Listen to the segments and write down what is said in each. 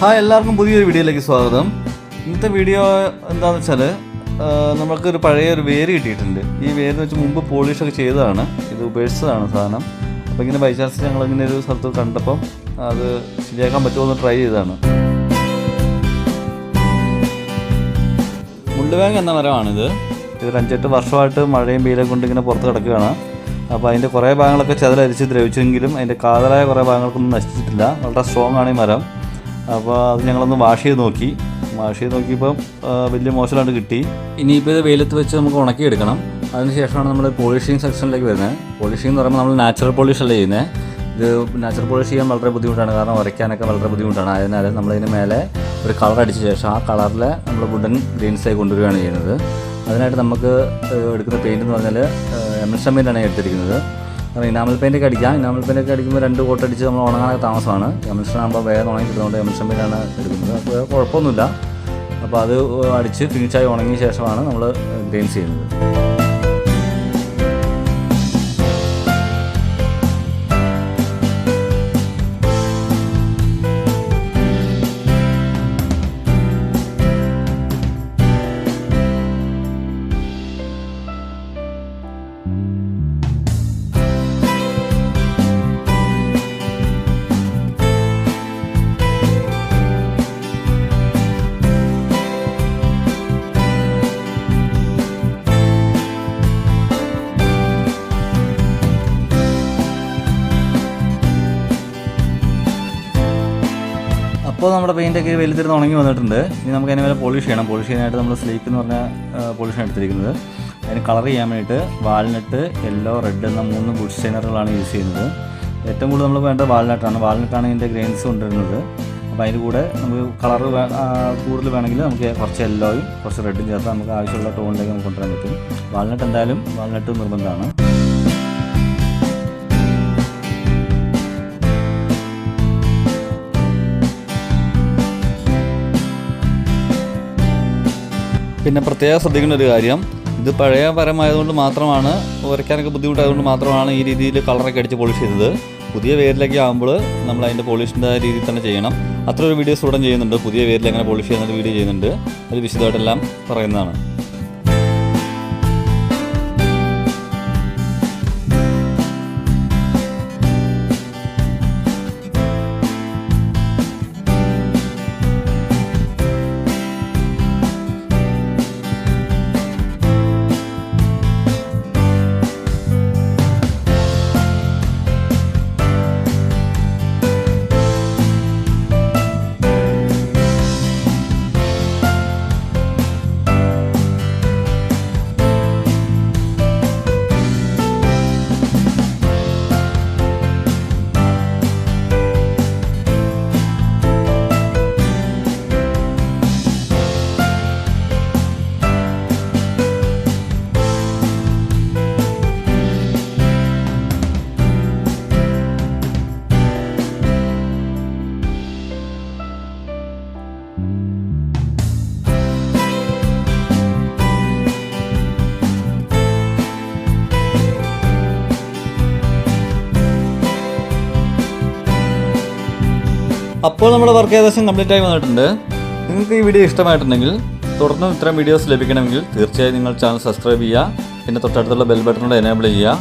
Hi എല്ലാവർക്കും പുതിയൊരു വീഡിയോയിലേക്ക് സ്വാഗതം. ഇന്നത്തെ വീഡിയോ എന്താണെന്ന് വെച്ചാൽ നമുക്കൊരു പഴയ ഒരു വേര് കിട്ടിയിട്ടുണ്ട്. ഈ വേര് വെച്ച് മുമ്പ് പോളിഷൊക്കെ ചെയ്തതാണ്. ഇത് ഉപേക്ഷിച്ചതാണ് സാധനം. അപ്പോൾ ഇങ്ങനെ ബൈ ചാൻസ് ഞങ്ങൾ ഇങ്ങനെ ഒരു സ്ഥലത്ത് കണ്ടപ്പം അത് ശരിയാക്കാൻ പറ്റുമോ എന്ന് ട്രൈ ചെയ്തതാണ്. മുള്ളുവേങ്ങ എന്ന മരമാണിത്. ഇത് അഞ്ചെട്ട് വർഷമായിട്ട് മഴയും വെയിലും കൊണ്ട് ഇങ്ങനെ പുറത്ത് കിടക്കുകയാണ്. അപ്പോൾ അതിന്റെ കുറേ ഭാഗങ്ങളൊക്കെ ചതലരിച്ച് ദ്രവിച്ചെങ്കിലും അതിന്റെ കാതലായ കുറേ ഭാഗങ്ങൾക്കൊന്നും നശിച്ചിട്ടില്ല. വളരെ സ്ട്രോങ് ആണ് ഈ മരം. അപ്പോൾ അത് ഞങ്ങളൊന്ന് വാഷ് ചെയ്ത് നോക്കി. വാഷ് ചെയ്ത് നോക്കിയപ്പം വലിയ മോശമായിട്ട് കിട്ടി. ഇനിയിപ്പോൾ ഇത് വെയിലത്ത് വെച്ച് നമുക്ക് ഉണക്കിയെടുക്കണം. അതിനുശേഷമാണ് നമ്മൾ പോളിഷിങ് സെക്ഷനിലേക്ക് വരുന്നത്. പോളിഷിംഗ് എന്ന് പറയുമ്പോൾ നമ്മൾ നാച്ചുറൽ പോളിഷ് അല്ലേ ചെയ്യുന്നത് ഇത് നാച്ചുറൽ പോളിഷ് ചെയ്യാൻ വളരെ ബുദ്ധിമുട്ടാണ്. കാരണം ഉരയ്ക്കാനൊക്കെ വളരെ ബുദ്ധിമുട്ടാണ്. അതിനാൽ നമ്മളതിന് മേലെ ഒരു കളർ അടിച്ച ശേഷം ആ കളറിൽ നമ്മൾ വുഡൻ ഗ്രീൻസായി കൊണ്ടുവരികയാണ് ചെയ്യുന്നത്. അതിനായിട്ട് നമുക്ക് എടുക്കുന്ന പെയിന്റ് എന്ന് പറഞ്ഞാൽ എം എമൽഷൻ ആണ് എടുത്തിരിക്കുന്നത്. കാരണം ഇനാമൽ പെയിന്റ് ഒക്കെ അടിക്കാം. ഇനാമൽ പെയിന്റ് ഒക്കെ അടിക്കുമ്പോൾ രണ്ട് കോട്ട് അടിച്ച് നമ്മൾ ഉണങ്ങാനൊക്കെ താമസമാണ്. എമൽഷൻ ആകുമ്പോൾ വേഗം ഉണങ്ങി കിട്ടുന്നതുകൊണ്ട് എമൽഷൻ പെയിന്റാണ് എടുക്കുന്നത്. അപ്പോൾ കുഴപ്പമൊന്നുമില്ല. അപ്പോൾ അത് അടിച്ച് ഫിനിഷായി ഉണങ്ങിയ ശേഷമാണ് നമ്മൾ ഗ്രെയിൻസ് ചെയ്യുന്നത്. അപ്പോൾ നമ്മുടെ പെയിന്റൊക്കെ വലുതിരുന്ന് ഉണങ്ങി വന്നിട്ടുണ്ട്. ഇനി നമുക്ക് അതിന് മേലെ പോളിഷ് ചെയ്യണം. പോളിഷ് ചെയ്യാനായിട്ട് നമ്മൾ സ്ലീക്ക് എന്ന് പറഞ്ഞ പോളിഷാണ് എടുത്തിരിക്കുന്നത്. അതിന് കളർ ചെയ്യാൻ വേണ്ടിയിട്ട് വാൽനട്ട് യെല്ലോ റെഡ് എന്ന മൂന്ന് ബുഡ് സ്റ്റൈനറുകളാണ് യൂസ് ചെയ്യുന്നത്. ഏറ്റവും കൂടുതൽ നമ്മൾ വേണ്ടത് വാൽനട്ടാണ് വാൽനട്ടാണ് ഇതിന്റെ ഗ്രെയിൻസ് കൊണ്ടുവരുന്നത്. അപ്പോൾ അതിന്റെ കൂടെ നമുക്ക് കളർ കൂടുതൽ വേണമെങ്കിൽ നമുക്ക് കുറച്ച് യെല്ലോയും കുറച്ച് റെഡും ചേർത്ത് നമുക്ക് ആവശ്യമുള്ള ടോണിലേക്ക് നമുക്ക് കൊണ്ടുവരാൻ പറ്റും. വാൽനട്ട് എന്തായാലും വാൽനട്ട് നിർബന്ധമാണ്. പിന്നെ പ്രത്യേകം ശ്രദ്ധിക്കേണ്ട ഒരു കാര്യം ഇത് പഴയ പരമായതുകൊണ്ട് മാത്രമാണ് വരയ്ക്കാനൊക്കെ ബുദ്ധിമുട്ടായതുകൊണ്ട് മാത്രമാണ് ഈ രീതിയിൽ കളറൊക്കെ അടിച്ച് പോളിഷ് ചെയ്തത്. പുതിയ വേരിലൊക്കെ ആകുമ്പോൾ നമ്മൾ അതിന്റെ പോളിഷിന്റെ രീതിയിൽ തന്നെ ചെയ്യണം. അത്ര ഒരു വീഡിയോസ് ഉടൻ ചെയ്യുന്നുണ്ട്. പുതിയ വേരിൽ എങ്ങനെ പോളിഷ് ചെയ്യുന്ന വീഡിയോ ചെയ്യുന്നുണ്ട്. അത് വിശദമായിട്ടെല്ലാം പറയുന്നതാണ്. അപ്പോൾ നമ്മുടെ വർക്ക് ഏകദേശം കംപ്ലീറ്റ് ആയി വന്നിട്ടുണ്ട്. നിങ്ങൾക്ക് ഈ വീഡിയോ ഇഷ്ടമായിട്ടുണ്ടെങ്കിൽ തുടർന്നും ഇത്തരം വീഡിയോസ് ലഭിക്കണമെങ്കിൽ തീർച്ചയായും നിങ്ങൾ ചാനൽ സബ്സ്ക്രൈബ് ചെയ്യുക പിന്നെ തൊട്ടടുത്തുള്ള ബെൽ ബട്ടണോട് എനേബിൾ ചെയ്യുക.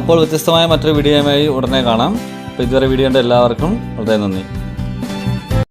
അപ്പോൾ വ്യത്യസ്തമായ മറ്റൊരു വീഡിയോയുമായി ഉടനെ കാണാം. അപ്പോൾ ഇതുവരെ വീഡിയോ കണ്ട എല്ലാവർക്കും വളരെ നന്ദി.